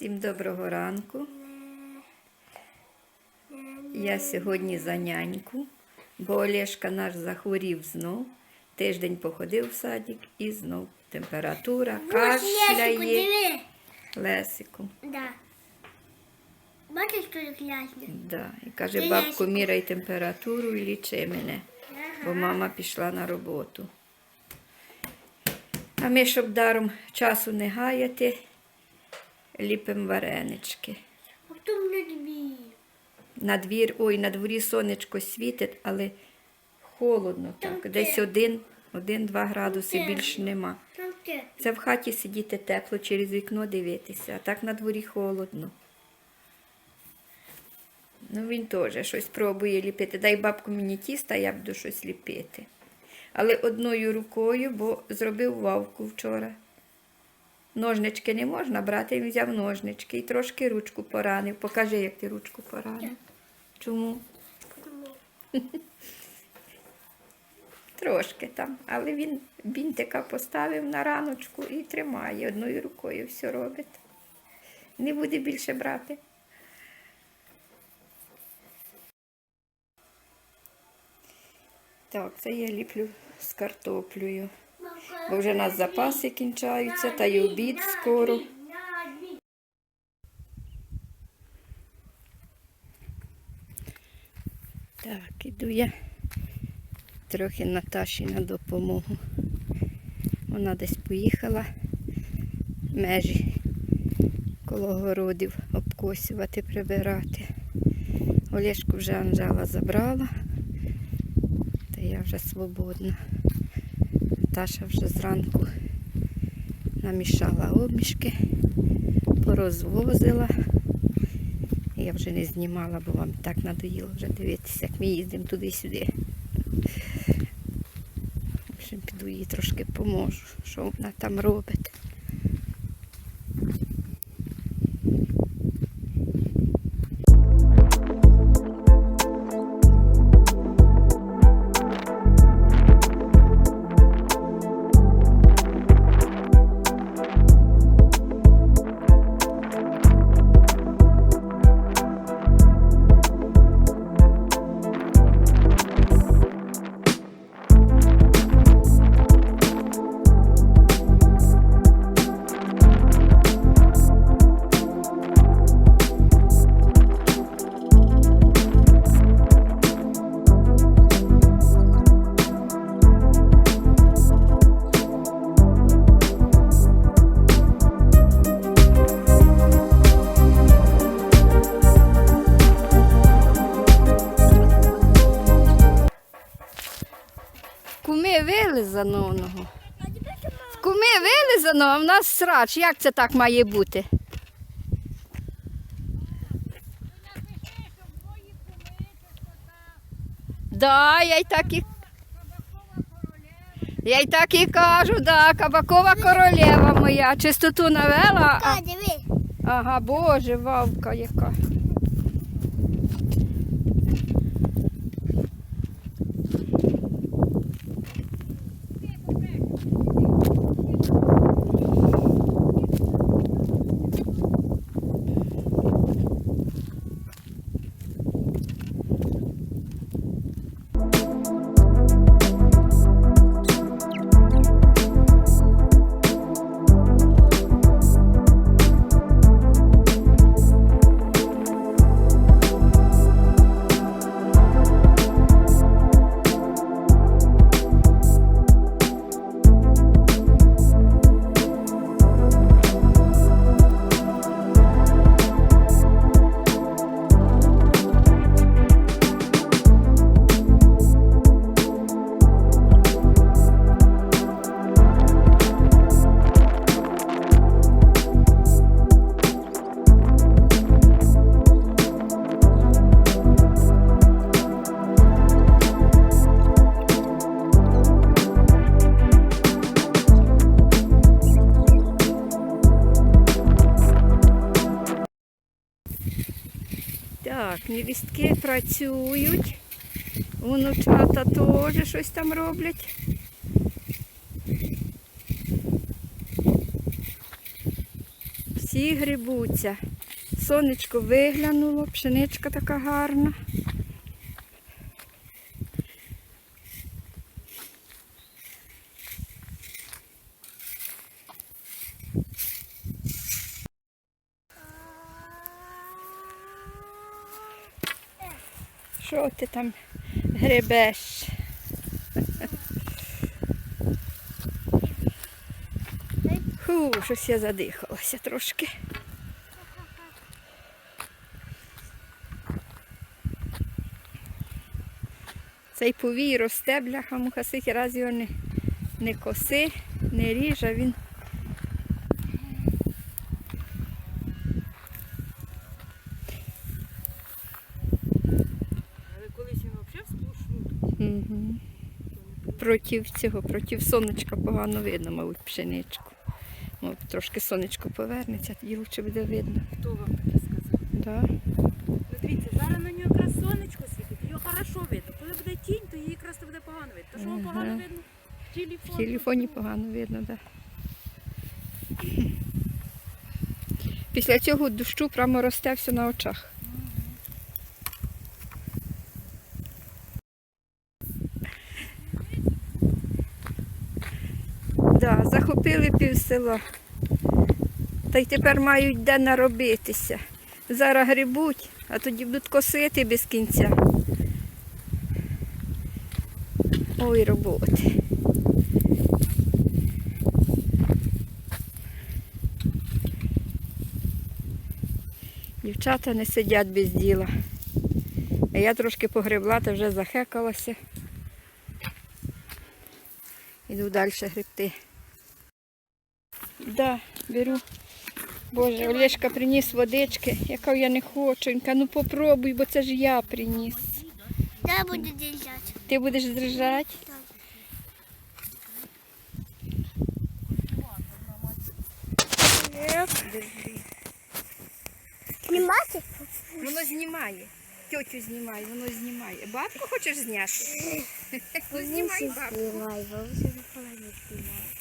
Всім доброго ранку. Я сьогодні за няньку, бо Олешка наш захворів знов. Тиждень походив в садик і знов температура, кашляє. Лесику. Да. Бачиш, що як ясно? Да. І каже, бабку, міряй температуру і лічи мене, бо мама пішла на роботу. А ми, щоб даром часу не гаяти, ліпимо варенички. А хто мене дві? На двір, ой, на дворі сонечко світить, але холодно так. Там Десь один, один-два градуси те. більш нема. Там. Це в хаті сидіти тепло, через вікно дивитися, а так на дворі холодно. Ну, він теж щось пробує ліпити. Дай бабку мені тіста, я буду щось ліпити. Але одною рукою, бо зробив вавку вчора. Ножнички не можна брати, він взяв ножнички і трошки ручку поранив. Покажи, як ти ручку поранив. Чому? Трошки там, але він бінтика поставив на раночку і тримає одною рукою все робить. Не буде більше брати. Так, це я ліплю з картоплею. Бо вже у нас запаси кінчаються, та й обід скоро. Так, іду я трохи Наташі на допомогу. Вона десь поїхала межі коло городів обкосювати, прибирати. Олешку вже Анжела забрала, та я вже свободна. Наташа вже зранку намішала обмішки, порозвозила. Я вже не знімала, бо вам так надоїло вже дивитися, як ми їздимо туди-сюди. В общем, піду їй трошки поможу, що вона там робить. Вилизаного. Куми вилизано, а в нас срач. Як це так має бути? Да, я й так і. Я й так і кажу, да, кабакова королева моя. Чистоту навела. А... Ага, боже, вавка яка. Невістки працюють. Внучата теж щось там роблять. Всі грибуться. Сонечко виглянуло, пшеничка така гарна. Що ти там гребеш? Фу, щось я задихалася трошки. Цей повій росте, бляха муха, скільки раз його не, не коси, не ріже, а він. Проти цього, проти сонечка погано видно, мабуть, пшеничку. Мабуть, трошки сонечко повернеться, тоді лучше буде видно. Хто вам таке сказав? Да? Ну дивіться, зараз на нього якраз сонечко світить, його хорошо видно. Коли буде тінь, то її якраз то буде погано видно. То що вам погано видно? В телефоні. В телефоні погано видно, так. Да. Після цього дощу прямо росте все на очах. Да, пів села. Та й тепер мають де наробитися. Зараз грибуть, а тоді будуть косити без кінця. Ой, роботи. Дівчата не сидять без діла. А я трошки погребла, та вже захекалася. Іду далі гребти. Да, беру. Боже, Олешка приніс водички, яка я не хочу. Він каже, ну попробуй, бо це ж я приніс. Да, буде держать. Ти будеш держати? Знімати? Воно знімає. Тьотю знімає, воно знімає. Бабку хочеш зняти? Ну знімай бабку. Знімай, бабуся знімає.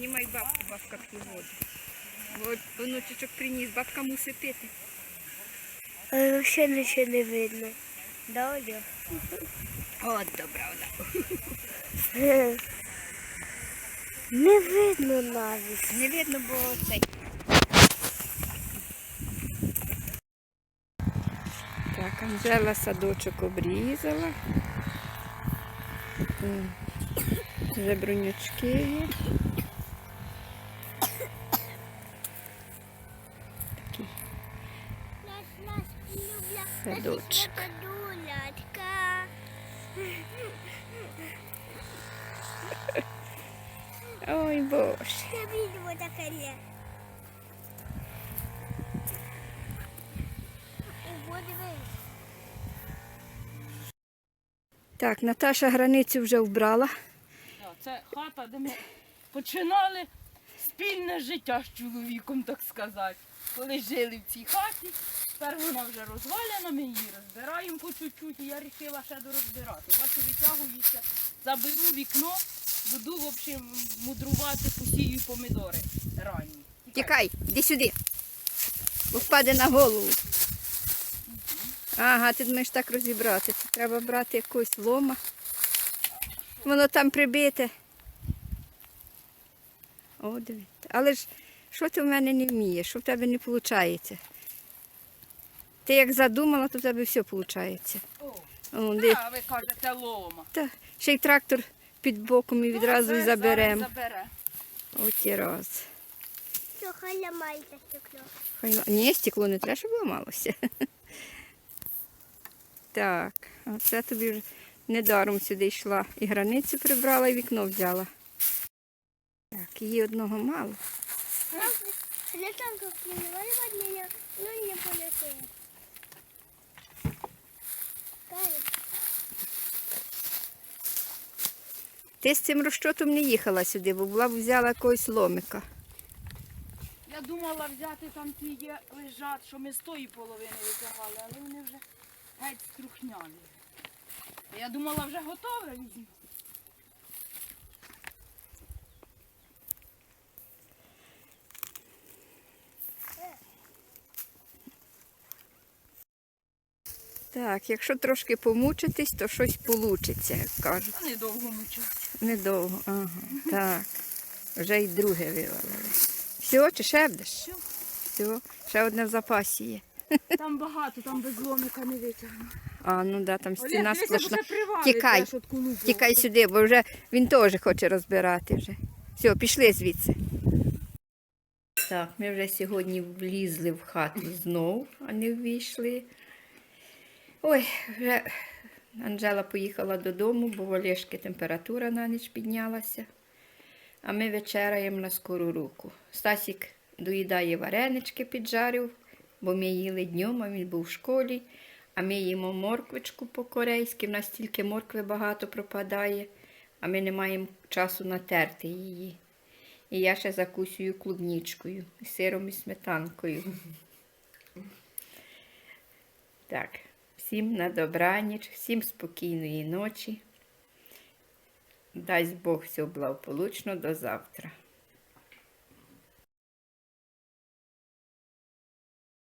Знімай бабку, бабка п'є воду. От внучечок приніс, бабка мусить пити. Але взагалі нічого не видно. Да, Оля? От добра вона. Не видно навіть. Не видно, бо цей. Так, Анжела садочок обрізала. Вже бронячки є. Садочок. Ой, боже. Так, Наташа границю вже вбрала. Це хата, де ми починали спільне життя з чоловіком, так сказати. Коли жили в цій хаті, тепер вона вже розвалена, ми її розбираємо по чуть-чуть, і я вирішила ще дорозбирати. Бачу, витягується, заберу вікно, буду в общем, мудрувати, посію помідори ранні. Тікай, іди сюди. Бо впаде на голову. Ага, ти думаєш так розібрати. Це треба брати якусь лома. Воно там прибите. О, дивіться. Але ж що ти в мене не вмієш, що в тебе не виходить? Ти як задумала, то в тебе все виходить. О, де, а ви кажете лома. та, ще й трактор під боком і відразу Ну, і заберемо. забере. От і раз. Все, хай ламається стекло. Хай Ні, стекло не треба, щоб ламалося. Так, а це тобі вже недаром сюди йшла. І границю прибрала, і вікно взяла. Так, її одного мало. Летанка ну не полетає. Ти з цим розчотом не їхала сюди, бо була б взяла якогось ломика. Я думала взяти там ті є лежать, що ми з тої половини витягали, але вони вже геть струхняли. Я думала вже готове візьму. Так, якщо трошки помучитись, то щось получиться, як кажуть. Недовго мучать. Недовго. Ага. Так. Вже й друге вивалили. Все, чи ще будеш? Всьо. Все, ще одне в запасі є. Там багато, там без ломика не витягну. А, ну да, там стіна сплошна. Тікай. Тікай сюди, бо вже він теж хоче розбирати вже. Все, пішли звідси. Так, ми вже сьогодні влізли в хату знов, а не ввійшли. Ой, вже Анжела поїхала додому, бо в Олешки температура на ніч піднялася. А ми вечеряємо на скору руку. Стасік доїдає варенички, піджарив, бо ми їли днем, а він був в школі. А ми їмо морквичку по-корейськи. В нас тільки моркви багато пропадає, а ми не маємо часу натерти її. І я ще закусюю клубнічкою, сиром і сметанкою. Так, всім на добраніч, всім спокійної ночі. Дасть Бог все благополучно до завтра.